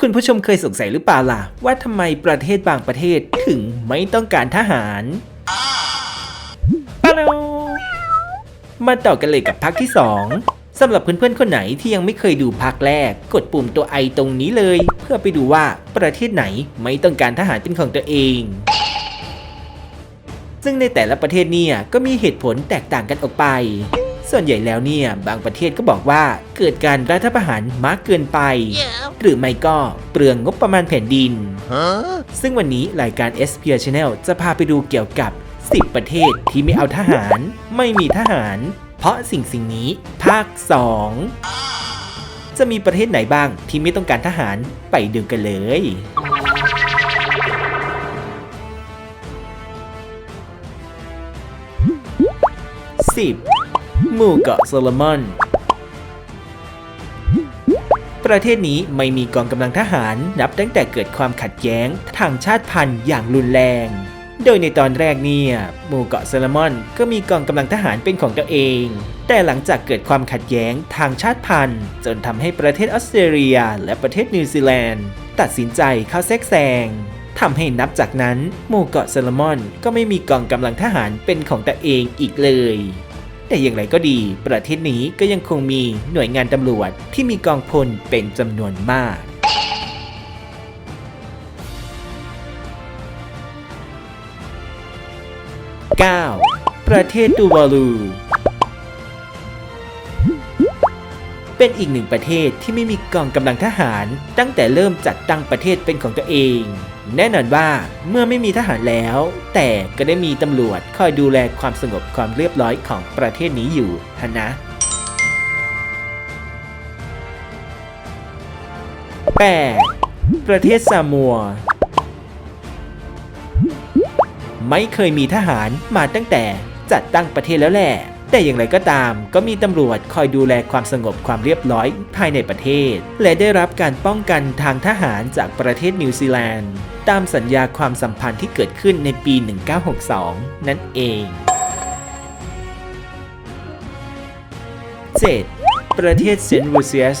คุณผู้ชมเคยสงสัยหรือเปล่าล่ะ ว่าทำไมประเทศบางประเทศถึงไม่ต้องการทหารปาโลมาต่อกันเลยกับภาคที่ 2สำหรับเพื่อนๆคนไหนที่ยังไม่เคยดูภาคแรก กดปุ่มตัวไอตรงนี้เลย เพื่อไปดูว่าประเทศไหนไม่ต้องการทหารเป็นของตัวเอง ซึ่งในแต่ละประเทศเนี่ยก็มีเหตุผลแตกต่างกันออกไป ส่วนใหญ่แล้วเนี่ยบางประเทศก็บอกว่าเกิดการรัฐประหารมากเกินไป หรือไม่ก็เปลืองงบประมาณแผ่นดิน ซึ่งวันนี้รายการ s p r Channel จะพาไปดูเกี่ยวกับ 10 ประเทศที่ไม่เอาทหาร ไม่มีทหาร เพราะสิ่งสิ่งนี้ภาค 2 จะมีประเทศไหนบ้างที่ไม่ต้องการทหารไปดูกันเลย 10. หมู่เกาะโซโลมอน ประเทศนี้ไม่มีกองกำลังทหารนับตั้งแต่เกิดความขัดแย้งทางชาติพันธุ์อย่างรุนแรง โดยในตอนแรกเนี่ยหมู่เกาะโซโลมอนก็มีกองกำลังทหารเป็นของตัวเอง แต่หลังจากเกิดความขัดแย้งทางชาติพันธุ์ จนทำให้ประเทศออสเตรเลีย และประเทศนิวซีแลนด์ ตัดสินใจเข้าแทรกแซงทำให้นับจากนั้นหมู่เกาะโซโลมอนก็ไม่มีกองกำลังทหารเป็นของตัวเองอีกเลย แต่อย่างไรก็ดี ประเทศนี้ก็ยังคงมีหน่วยงานตำรวจที่มีกองพลเป็นจำนวนมาก 9. ประเทศตูวาลู เป็นอีกหนึ่งประเทศที่ไม่มีกองกำลังทหาร ตั้งแต่เริ่มจัดตั้งประเทศเป็นของตัวเอง แน่นอนว่าเมื่อไม่มีทหารแล้ว แต่ก็ได้มีตำรวจคอยดูแลความสงบความเรียบร้อยของประเทศนี้อยู่ฮะนะ 8. ประเทศซามัว ไม่เคยมีทหารมาตั้งแต่จัดตั้งประเทศแล้วแหละ แต่อย่างไรก็ตาม ก็มีตำรวจคอยดูแลความสงบความเรียบร้อยภายในประเทศ และได้รับการป้องกันทางทหารจากประเทศนิวซีแลนด์ ตามสัญญาความสัมพันธ์ที่เกิดขึ้นในปี 1962 นั่นเอง 7. ประเทศเซนต์ลูเซียส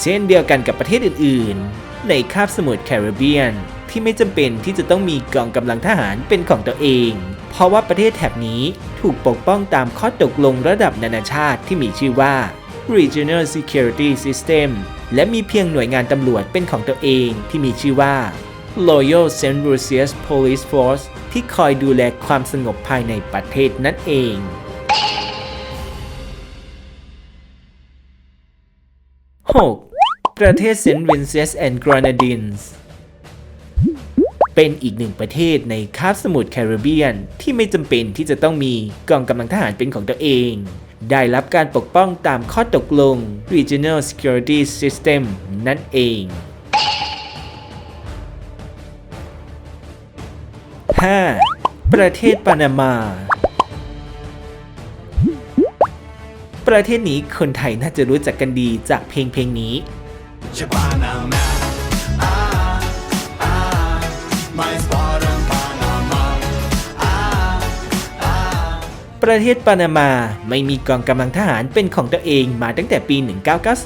เช่นเดียวกันกับประเทศอื่น ๆ ในคาบสมุทรแคริบเบียนที่ไม่จำเป็นที่จะต้องมีกองกำลังทหารเป็นของตัวเอง เพราะว่าประเทศแถบนี้ถูกปกป้องตามข้อตกลงระดับนานาชาติที่มีชื่อว่า Regional Security System และมีเพียงหน่วยงานตำรวจเป็นของตัวเองที่มีชื่อว่า Loyal St. Lucius Police Force ที่คอยดูแลความสงบภายในประเทศนั่นเอง 6. ประเทศเซนต์วินเซสแอนด์กรานาดินส์ เป็นอีกหนึ่งประเทศในคาบสมุทรแคริบเบียน ที่ไม่จำเป็นที่จะต้องมีกองกำลังทหารเป็นของตัวเอง ได้รับการปกป้องตามข้อตกลง Regional Security System นั่นเอง 5. ประเทศปานามา ประเทศนี้คนไทยน่าจะรู้จักกันดีจากเพลงเพลงนี้ ประเทศปานามาไม่มีกองกำลังทหารเป็นของตัวเองมาตั้งแต่ปี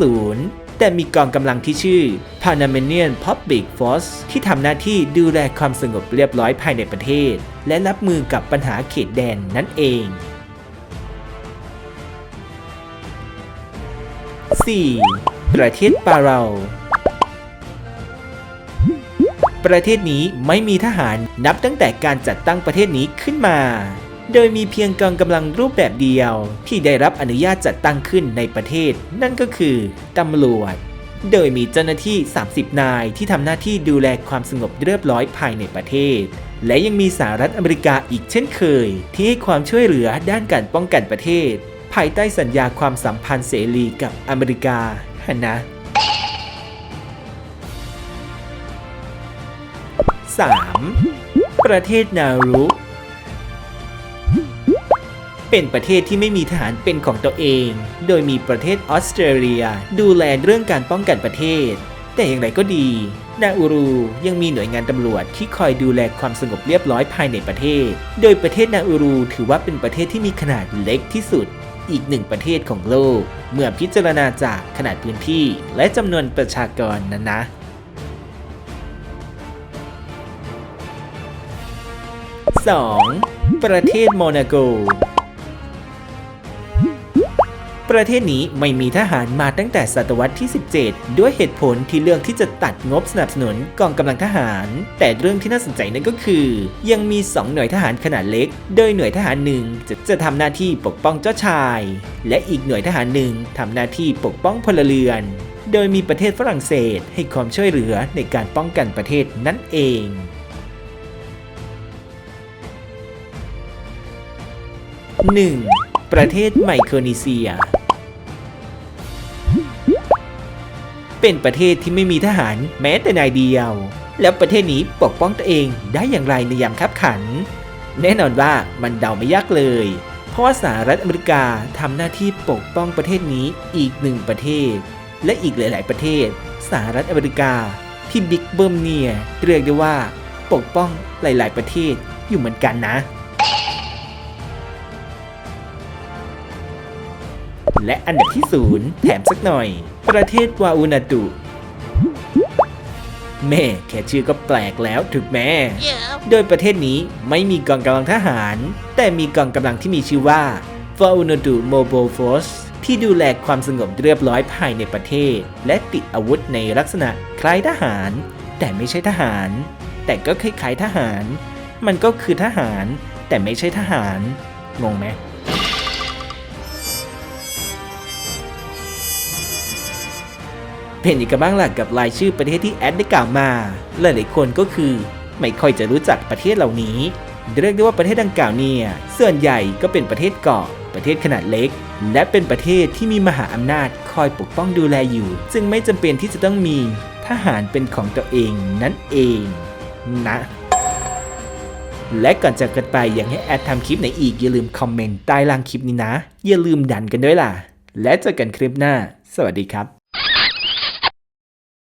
1990 แต่มีกองกำลังที่ชื่อ Panamanian Public Force ที่ทำหน้าที่ดูแลความสงบเรียบร้อยภายในประเทศ และรับมือกับปัญหาเขตแดนนั่นเอง 4. ประเทศปาเรา ประเทศนี้ไม่มีทหารนับตั้งแต่การจัดตั้งประเทศนี้ขึ้นมา โดยมีเพียงกองกำลังรูปแบบเดียว ที่ได้รับอนุญาตจัดตั้งขึ้นในประเทศ นั่นก็คือตำรวจ โดยมีเจ้าหน้าที่ 30 นายที่ทำหน้าที่ดูแลความสงบเรียบร้อยภายในประเทศ และยังมีสหรัฐอเมริกาอีกเช่นเคย ที่ให้ความช่วยเหลือด้านการป้องกันประเทศ ภายใต้สัญญาความสัมพันธ์เสรีกับอเมริกาฮะนะ 3. ประเทศนารุ เป็นประเทศที่ไม่มีทหารเป็นของตัวเอง โดยมีประเทศออสเตรเลีย ดูแลเรื่องการป้องกันประเทศ แต่อย่างไรก็ดี นาอูรูยังมีหน่วยงานตำรวจที่คอยดูแลความสงบเรียบร้อยภายในประเทศ โดยประเทศนาอูรูถือว่าเป็นประเทศที่มีขนาดเล็กที่สุด อีกหนึ่งประเทศของโลก เมื่อพิจารณาจากขนาดพื้นที่และจำนวนประชากรนั้นนะ 2. ประเทศโมนาโก ประเทศนี้ไม่มีทหารมาตั้งแต่ศตวรรษที่ 17 ด้วยเหตุผลที่เลือกที่จะตัดงบสนับสนุนกองกำลังทหาร แต่เรื่องที่น่าสนใจนั่นก็คือ ยังมี 2 หน่วยทหารขนาดเล็ก โดยหน่วยทหารหนึ่งจะจะทำหน้าที่ปกป้องเจ้าชาย และอีกหน่วยทหารหนึ่งทำหน้าที่ปกป้องพลเรือน โดยมีประเทศฝรั่งเศสให้ความช่วยเหลือในการป้องกันประเทศนั่นเอง 1. ประเทศไมโครนีเซีย เป็นประเทศที่ไม่มีทหารแม้แต่นายเดียว แล้วประเทศนี้ปกป้องตัวเองได้อย่างไรในยามคับขัน แน่นอนว่ามันเดาไม่ยากเลย เพราะว่าสหรัฐอเมริกาทำหน้าที่ปกป้องประเทศนี้อีกหนึ่งประเทศ และอีกหลาย ๆ ประเทศ สหรัฐอเมริกาที่บิ๊กเบิ้มเนียเรียกได้ว่า ปกป้องหลาย ๆ ประเทศอยู่เหมือนกันนะ และอันดับที่ศูนย์แถมสักหน่อย ประเทศวาอูนาตุแม่แค่ชื่อก็แปลกแล้วถูกแม่ โดยประเทศนี้ไม่มีกองกำลังทหาร แต่มีกองกำลังที่มีชื่อว่า f a u n a d u Mobile Force ที่ดูแลความสงบเรียบร้อยภายในประเทศ และติดอาวุธในลักษณะคล้ายทหาร แต่ไม่ใช่ทหาร แต่ก็คล้ายๆทหาร มันก็คือทหาร แต่ไม่ใช่ทหาร งงไหม เป็นอีกกันบ้างล่ะกับรายชื่อประเทศที่แอดได้กล่าวมาหลายๆคนก็คือ ไม่ค่อยจะรู้จักประเทศเหล่านี้เรียกได้ว่าประเทศดังกล่าวเนี่ยส่วนใหญ่ก็เป็นประเทศเกาะประเทศขนาดเล็ก และเป็นประเทศที่มีมหาอำนาจคอยปกป้องดูแลอยู่ ซึ่งไม่จำเป็นที่จะต้องมีทหารเป็นของตัวเองนั่นเองนะ และก่อนจากกันไปอยากให้แอดทำคลิปไหนอีกอย่าลืมคอมเมนต์ใต้ล่างคลิปนี้นะ อย่าลืมดันกันด้วยล่ะ และเจอกันคลิปหน้า สวัสดีครับ